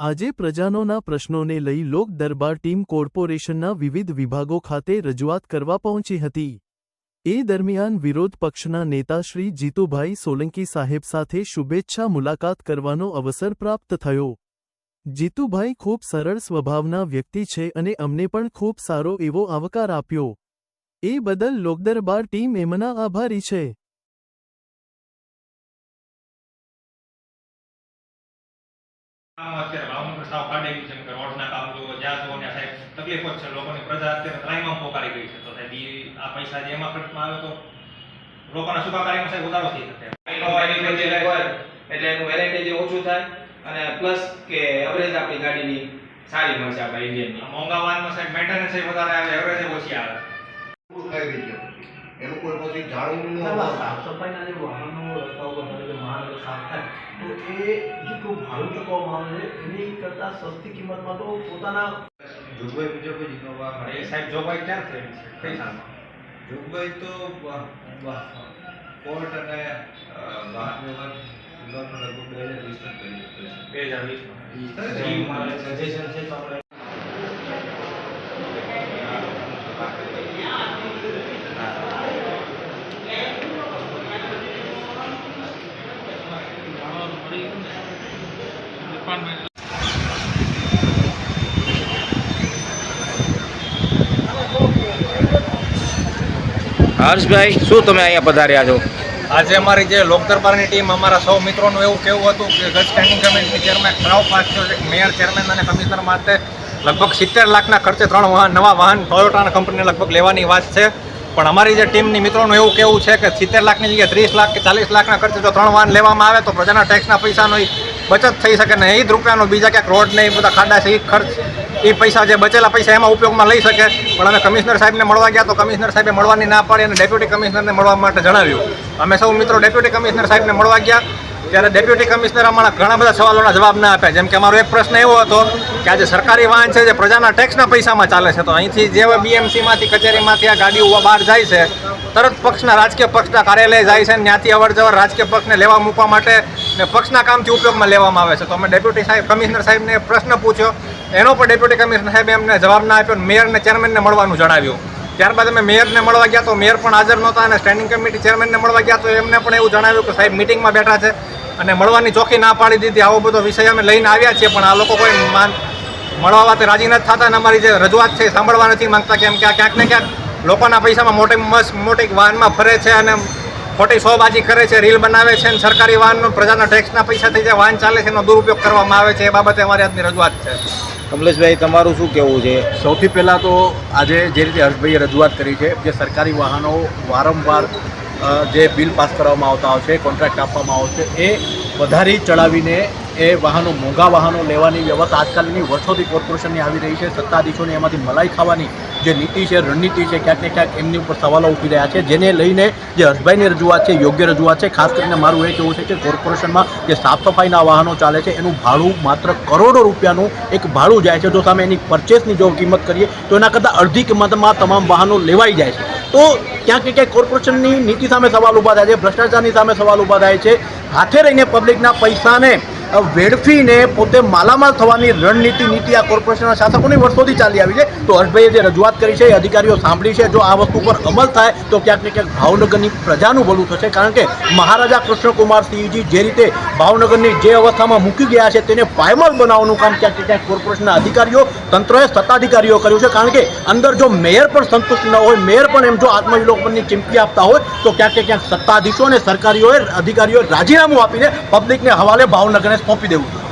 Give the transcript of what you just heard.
આજે પ્રજાનોના પ્રશ્નોને લઈ લોક દરબાર ટીમ કોર્પોરેશનના વિવિધ વિભાગો ખાતે રજૂઆત કરવા પહોંચી હતી. એ દરમિયાન વિરોધ પક્ષના નેતા શ્રી જીતુભાઈ સોલંકી સાહેબ સાથે શુભેચ્છા મુલાકાત કરવાનો અવસર પ્રાપ્ત થયો. જીતુભાઈ ખૂબ સરળ સ્વભાવના વ્યક્તિ છે અને અમને પણ ખૂબ સારો એવો આવકાર આપ્યો. એ બદલ લોકદરબાર ટીમ એમના આભારી છે. અત્યારે ભાવનગર સાવ કાઢી ગયું છે કે રોડના કામ જો જ્યાં જુઓ સાહેબ તકલીફ છે. લોકોની પ્રજા અત્યારે ત્રાહીમામ પોકારી ગઈ છે. તો સાહેબ આ પૈસા જે એમાં ખર્ચમાં આવે તો લોકોના સુખાકારીમાં સાહેબ વધારો થઈ શકે. એટલે એનું વેરાયટી જે ઓછું થાય અને પ્લસ કે એવરેજ આપણી ગાડીની સારી મળશે આપણા ઇન્ડિયનની આ મોંઘા વાહનમાં સાહેબ મેન્ટેનન્સ વધારે આવે એવરેજ ઓછી આવે. એનું કોઈ પછી ન. સાફ સફાઈના જે વાહનો રસ્તા ઉપર તો એ જેટલું ભાડું ચૂકવવામાં આવે છે એની કરતાં સસ્તી કિંમતમાં તો પોતાના જોગવાઈ મુજબ જ ઇનોવા મળે એ સાહેબ જોગવાઈ ક્યાં થઈ છે? કઈ સાલમાં જોગવાઈ તો કોર્ટ અને બહાર વાહન વ્યવહાર લગભગ બે હજાર વીસમાં કરી બે હજાર વીસમાં? સજેશન છે તો આપણે હર્ષભાઈ, શું તમે અહીંયા પધાર્યા છો? આજે અમારી જે લોકદરબારની ટીમ અમારા સૌ મિત્રોનું એવું કહેવું હતું કે ગત સ્ટેન્ડિંગ કમિટીની ચેરમેન ખરાબ પાસ મેયર ચેરમેન અને કમિશનર માટે લગભગ સિત્તેર લાખના ખર્ચે ત્રણ વાહન, નવા વાહન ટોયોટાના કંપનીને લગભગ લેવાની વાત છે. પણ અમારી જે ટીમની મિત્રોનું એવું કહેવું છે કે સિત્તેર લાખની જગ્યાએ ત્રીસ લાખ કે ચાલીસ લાખના ખર્ચે જો ત્રણ વાહન લેવામાં આવે તો પ્રજાના ટેક્સના પૈસાનો બચત થઈ શકે ને એ જ રૂપિયાનો બીજા ક્યાંક રોડ ને એ બધા ખાડા છે એ ખર્ચ એ પૈસા જે બચેલા પૈસા એમાં ઉપયોગમાં લઈ શકે. પણ અમે કમિશનર સાહેબને મળવા ગયા તો કમિશનર સાહેબે મળવાની ના પાડી અને ડેપ્યુટી કમિશનરને મળવા માટે જણાવ્યું. અમે સૌ મિત્રો ડેપ્યુટી કમિશનર સાહેબને મળવા ગયા. ત્યારે ડેપ્યુટી કમિશનર અમારા ઘણા બધા સવાલોના જવાબ ના આપ્યા જેમ કે અમારો એક પ્રશ્ન એવો હતો કે આજે સરકારી વાહન છે જે પ્રજાના ટેક્સના પૈસામાં ચાલે છે. તો અહીંથી જે બીએમસીમાંથી કચેરીમાંથી આ ગાડીઓ બહાર જાય છે તરત પક્ષના રાજકીય પક્ષના કાર્યાલય જાય છે અને ત્યાંથી અવર જવર રાજકીય પક્ષને લેવા મૂકવા માટે ને પક્ષના કામથી ઉપયોગમાં લેવામાં આવે છે. તો અમે ડેપ્યુટી સાહેબ, કમિશનર સાહેબને પ્રશ્ન પૂછ્યો. એનો પણ ડેપ્યુટી કમિશનર સાહેબે એમને જવાબ ના આપ્યો મેયરને ચેરમેનને મળવાનું જણાવ્યું. ત્યારબાદ અમે મેયરને મળવા ગયા તો મેયર પણ હાજર નહોતા અને સ્ટેન્ડિંગ કમિટી ચેરમેનને મળવા ગયા તો એમને પણ એવું જણાવ્યું કે સાહેબ મિટિંગમાં બેઠા છે અને મળવાની ચોખ્ખી ના પાડી દીધી. આવો બધો વિષય અમે લઈને આવ્યા છીએ પણ આ લોકો કોઈ માન મળવા વાતે રાજી નથી થતા અને અમારી જે રજૂઆત છે સાંભળવા નથી માંગતા કેમ કે આ ક્યાંક ને ક્યાંક લોકોના પૈસામાં મોટી મસ્ત મોટી વાહનમાં ફરે છે અને ખોટી શોબાજી કરે છે રીલ બનાવે છે અને સરકારી વાહનનો પ્રજાના ટેક્સના પૈસાથી જે વાહન ચાલે છે એનો દુરુપયોગ કરવામાં આવે છે એ બાબતે અમારી આજની રજૂઆત છે. કમલેશભાઈ તમારું શું કહેવું છે? સૌથી પહેલાં તો આજે જે રીતે હર્ષભાઈએ રજૂઆત કરી છે જે સરકારી વાહનો વારંવાર જે બિલ પાસ કરવામાં આવતા હોય છે કોન્ટ્રાક્ટ આપવામાં આવશે એ વધારી ચડાવીને એ વાહનો, મોંઘા વાહનો લેવાની વ્યવસ્થા આજકાલની વર્ષોથી કોર્પોરેશનની આવી રહી છે. સત્તાધીશોને એમાંથી મલાઈ ખાવાની જે નીતિ છે, રણનીતિ છે, ક્યાંક ને ક્યાંક એમની ઉપર સવાલો ઉઠી રહ્યા છે. જેને લઈને જે હર્ષભાઈની રજૂઆત છે, યોગ્ય રજૂઆત છે, ખાસ કરીને મારું એ કહેવું છે કે કોર્પોરેશનમાં જે સાફ સફાઈના વાહનો ચાલે છે, એનું ભાડું માત્ર કરોડો રૂપિયાનું એક ભાડું જાય છે. જો સામે એની પરચેસની જો કિંમત કરીએ, તો એના કરતાં અડધી કિંમતમાં તમામ વાહનો લેવાઈ જાય છે. તો ક્યાંક ક્યાંક કોર્પોરેશનની નીતિ સામે સવાલ ઊભા થાય છે, ભ્રષ્ટાચારની સામે સવાલ ઊભા થાય છે. હાથે રહીને પબ્લિકના પૈસાને વેડફીને પોતે માલામાલ થવાની રણનીતિ નીતિ આ કોર્પોરેશનના શાસકોની વર્ષોથી ચાલી આવી છે. તો હર્ષભાઈએ જે રજૂઆત કરી છે, એ અધિકારીઓ સાંભળી છે. જો આ વસ્તુ પર અમલ થાય, તો ક્યાંક ને ક્યાંક ભાવનગરની પ્રજાનું ભલું થશે. કારણ કે મહારાજા કૃષ્ણકુમાર જે રીતે ભાવનગરની જે અવસ્થામાં મૂકી ગયા છે, તેને પાયમાલ બનાવવાનું કામ ક્યાંક ને ક્યાંક કોર્પોરેશનના અધિકારીઓ, તંત્રએ સત્તાધિકારીઓ કર્યું છે. કારણ કે અંદર જો મેયર પણ સંતુષ્ટ ન હોય, મેયર પણ એમ જો આત્મવિલોપનની ચીમકી આપતા હોય, તો ક્યાંક ને ક્યાંક સત્તાધીશો અને સરકારીઓએ અધિકારીઓએ રાજીનામું આપીને પબ્લિકને હવાલે ભાવનગરને સોંપી દેવું જોઈએ